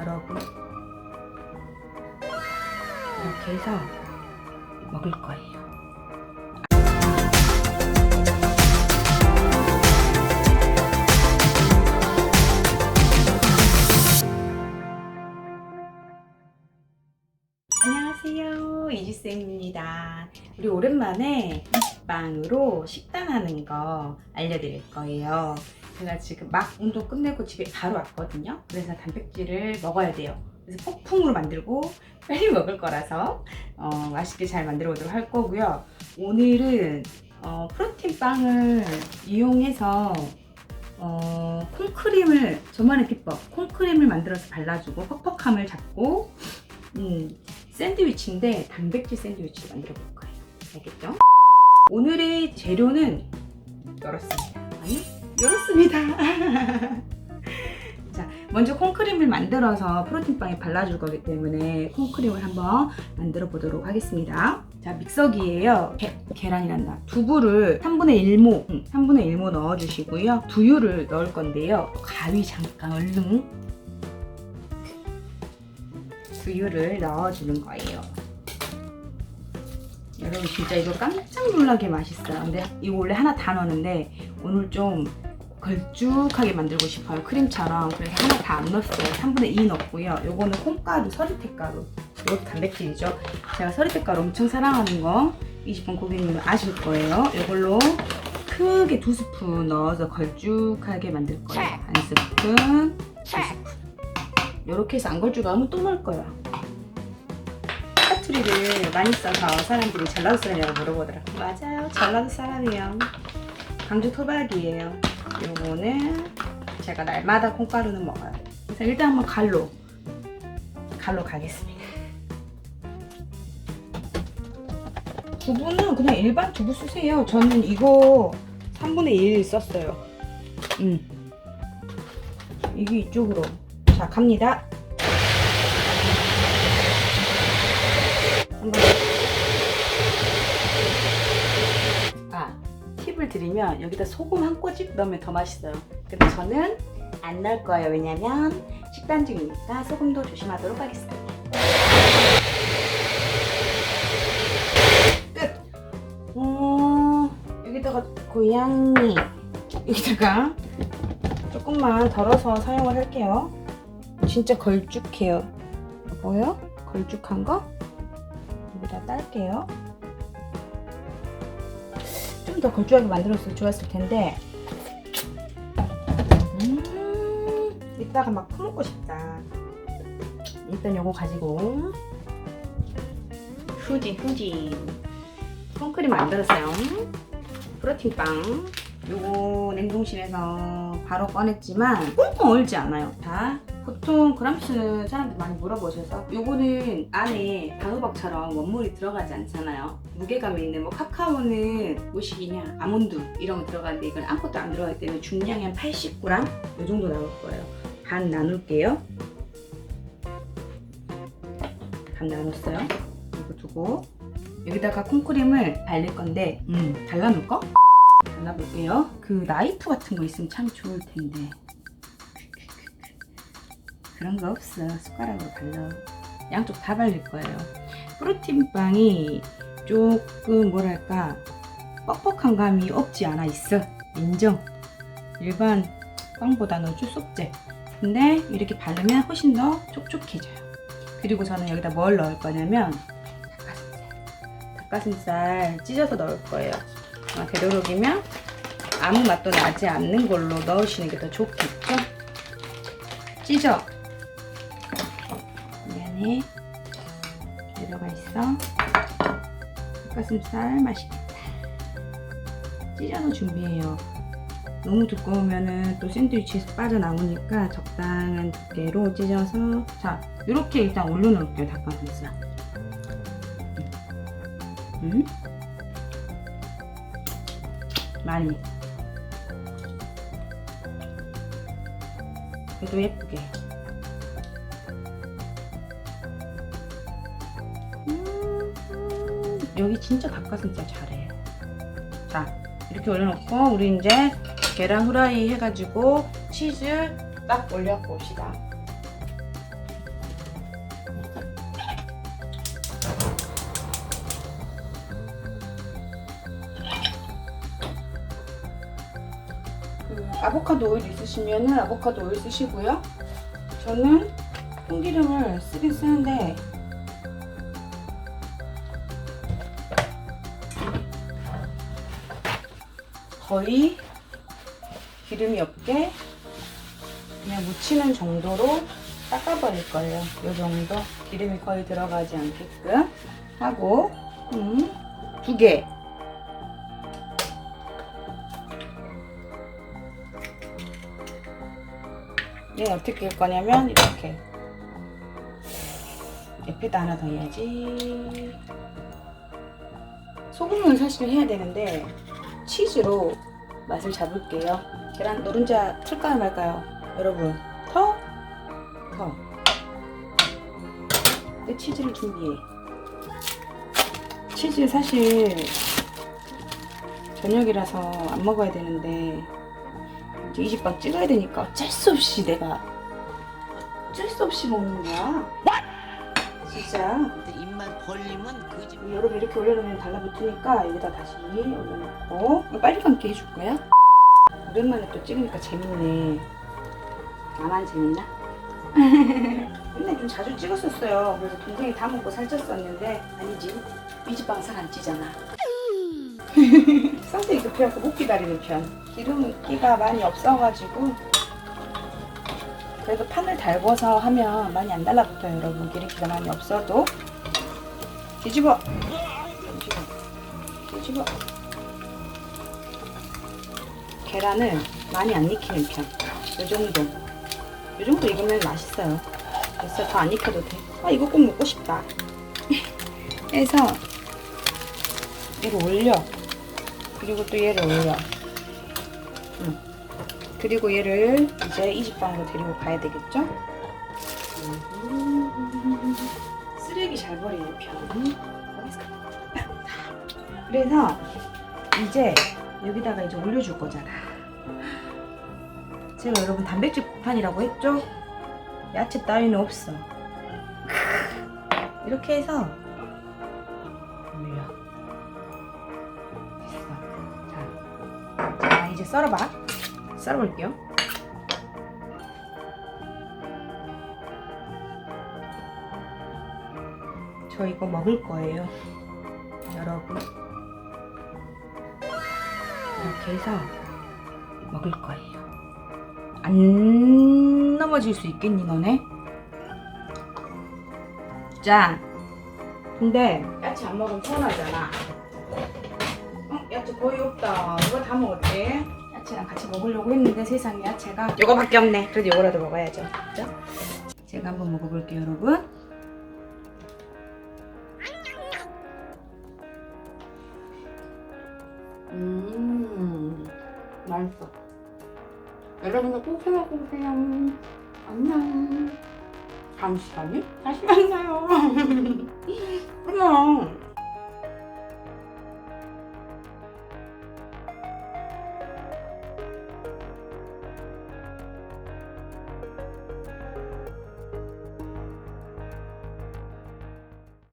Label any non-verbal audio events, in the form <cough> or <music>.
여러분. 이렇게 해서 먹을 거예요. 안녕하세요. 이지쌤입니다. 우리 오랜만에 식빵으로 식단하는 거 알려드릴 거예요. 제가 지금 막 운동 끝내고 집에 바로 왔거든요. 그래서 단백질을 먹어야 돼요. 그래서 폭풍으로 만들고 빨리 <laughs> 먹을 거라서 어, 맛있게 잘 만들어 보도록 할 거고요. 오늘은 어, 프로틴 빵을 이용해서 어, 콩크림을 저만의 비법 콩크림을 만들어서 발라주고 퍽퍽함을 잡고 음, 샌드위치인데 단백질 샌드위치를 만들어 볼 거예요. 알겠죠? 오늘의 재료는 열었습니다. 아니, 열었습니다. <laughs> 자, 먼저 콩크림을 만들어서 프로틴빵에 발라줄 거기 때문에 콩크림을 한번 만들어 보도록 하겠습니다. 자, 믹서기에요. 게, 계란이란다. 두부를 3분의 1모, 음, 3분의 1모 넣어주시고요. 두유를 넣을 건데요. 가위 잠깐 얼른 두유를 넣어주는 거예요. 여러분 진짜 이거 깜짝 놀라게 맛있어요. 근데 이거 원래 하나 다 넣었는데 오늘 좀 걸쭉하게 만들고 싶어요. 크림처럼. 그래서 하나 다 안 넣었어요. 3분의 2 넣었고요. 요거는 콩가루, 서리태가루. 이것도 단백질이죠. 제가 서리태가루 엄청 사랑하는 거 20번 고객님은 아실 거예요. 이걸로 크게 두 스푼 넣어서 걸쭉하게 만들 거예요. 한 스푼, 두 스푼. 이렇게 해서 안 걸쭉하면 또 넣을 거예요. 사투리를 많이 써서 사람들이 전라도 사람이라고 물어보더라고요. 맞아요. 전라도 사람이에요. 강주 토박이에요. 요거는 제가 날마다 콩가루는 먹어요. 그래서 일단 한번 갈로 갈로 가겠습니다. 두부는 그냥 일반 두부 쓰세요. 저는 이거 3분의 1 썼어요. 음. 이게 이쪽으로. 자, 갑니다. 한번. 드리면 여기다 소금 한 꼬집 넣으면 더 맛있어요. 근데 저는 안 넣을 거예요. 왜냐면 식단 중이니까 소금도 조심하도록 하겠습니다. 끝. 어, 여기다가 고양이 여기다가 조금만 덜어서 사용을 할게요. 진짜 걸쭉해요. 보여? 걸쭉한 거? 여기다 딸게요. 좀 더 걸쭉하게 만들었으면 좋았을 텐데. 음, 이따가 막 퍼먹고 싶다. 일단 요거 가지고 후진 후진 콩크림 만들었어요. 프로틴 빵. 요거 냉동실에서 바로 꺼냈지만 꽁꽁 얼지 않아요. 다 보통 그람스 사람들 많이 물어보셔서 요거는 안에 단호박처럼 원물이 들어가지 않잖아요. 무게감이 있는 뭐 카카오는 무식이냐 아몬드 이런 거 들어가는데 이건 아무것도 안 들어가기 때문에 중량이 한 80g 요 정도 나올 거예요. 반 나눌게요. 반 나눴어요. 이거 두고 여기다가 콩크림을 발릴 건데 음 잘라놓을 거? 발라볼게요. 그 나이프 같은 거 있으면 참 좋을 텐데. 그런 거 없어. 숟가락으로 발라. 양쪽 다 발릴 거예요. 프로틴 빵이 조금 뭐랄까 뻑뻑한 감이 없지 않아 있어. 인정. 일반 빵보다는 없지. 근데 이렇게 바르면 훨씬 더 촉촉해져요. 그리고 저는 여기다 뭘 넣을 거냐면 닭가슴살. 닭가슴살 찢어서 넣을 거예요. 아, 되도록이면 아무 맛도 나지 않는 걸로 넣으시는 게 더 좋겠죠? 찢어. 미안해. 들어가 있어. 닭가슴살 맛있겠다. 찢어서 준비해요. 너무 두꺼우면은 또 샌드위치에서 빠져나오니까 적당한 두께로 찢어서 자 이렇게 일단 올려놓을게요 닭가슴살. 음? 많이 그래도 예쁘게 진짜 닭가슴살 잘해. 자, 이렇게 올려놓고 우리 이제 계란 후라이 해가지고 치즈 딱 올려갖고 옵시다. 그 아보카도 오일 있으시면 아보카도 오일 쓰시고요. 저는 통기름을 쓰긴 쓰는데 거의 기름이 없게 그냥 묻히는 정도로 닦아버릴 거예요. 이 정도 기름이 거의 들어가지 않게끔 하고 음, 두 개. 얘는 어떻게 할 거냐면 이렇게 옆에다 하나 더 해야지. 소금은 사실 해야 되는데 치즈로 맛을 잡을게요. 계란 노른자 틀까요 말까요? 여러분 터? 터. 내 치즈를 준비해. 치즈 사실 저녁이라서 안 먹어야 되는데 이제 이집밥 찍어야 되니까 어쩔 수 없이 내가 어쩔 수 없이 먹는 거야. 진짜. 근데 입만 벌리면 그 집. 여러분 이렇게 올려놓으면 달라붙으니까 여기다 다시 올려놓고 이거 빨리 감기 해줄 거야? 오랜만에 또 찍으니까 재밌네 나만 재밌나? <laughs> 맨날 좀 자주 찍었었어요 그래서 동생이 다 먹고 살쪘었는데 아니지 미지방 살 안 찌잖아 <laughs> 성격이 급해갖고 못 기다리는 편 기름 기가 많이 없어가지고 그래도 판을 달궈서 하면 많이 안 달라붙어요 여러분 기름기가 많이 없어도 뒤집어 뒤집어 뒤집어 계란을 많이 안 익히는 편. 이 정도. 이 정도 익으면 맛있어요. 됐어. 더 안 익혀도 돼. 아, 이거 꼭 먹고 싶다. <laughs> 해서 얘를 올려. 그리고 또 얘를 올려. 응. 그리고 얘를 이제 이집방으로 데리고 가야 되겠죠? 음. 쓰레기 잘 버리는 편. 그래서 이제 여기다가 이제 올려줄 거잖아. 제가 여러분 단백질 폭탄이라고 했죠? 야채 따위는 없어. 이렇게 해서. 됐어. 자, 자 이제 썰어봐. 썰어볼게요. 저 이거 먹을 거예요. 여러분. 이렇게 해서 먹을 거예요. 안 넘어질 수 있겠니, 너네? 자, 근데 야채 안 먹으면 서운하잖아. 어, 야채 거의 없다. 이거 다 먹었지? 야채랑 같이 먹으려고 했는데 세상에 야채가 이거밖에 없네. 그래도 이거라도 먹어야죠. 그죠? 제가 한번 먹어볼게요, 여러분. 음, 맛있어. 여러분도 꼭 해먹어보세요. 안녕. 다음 시간에 다시 만나요. <laughs>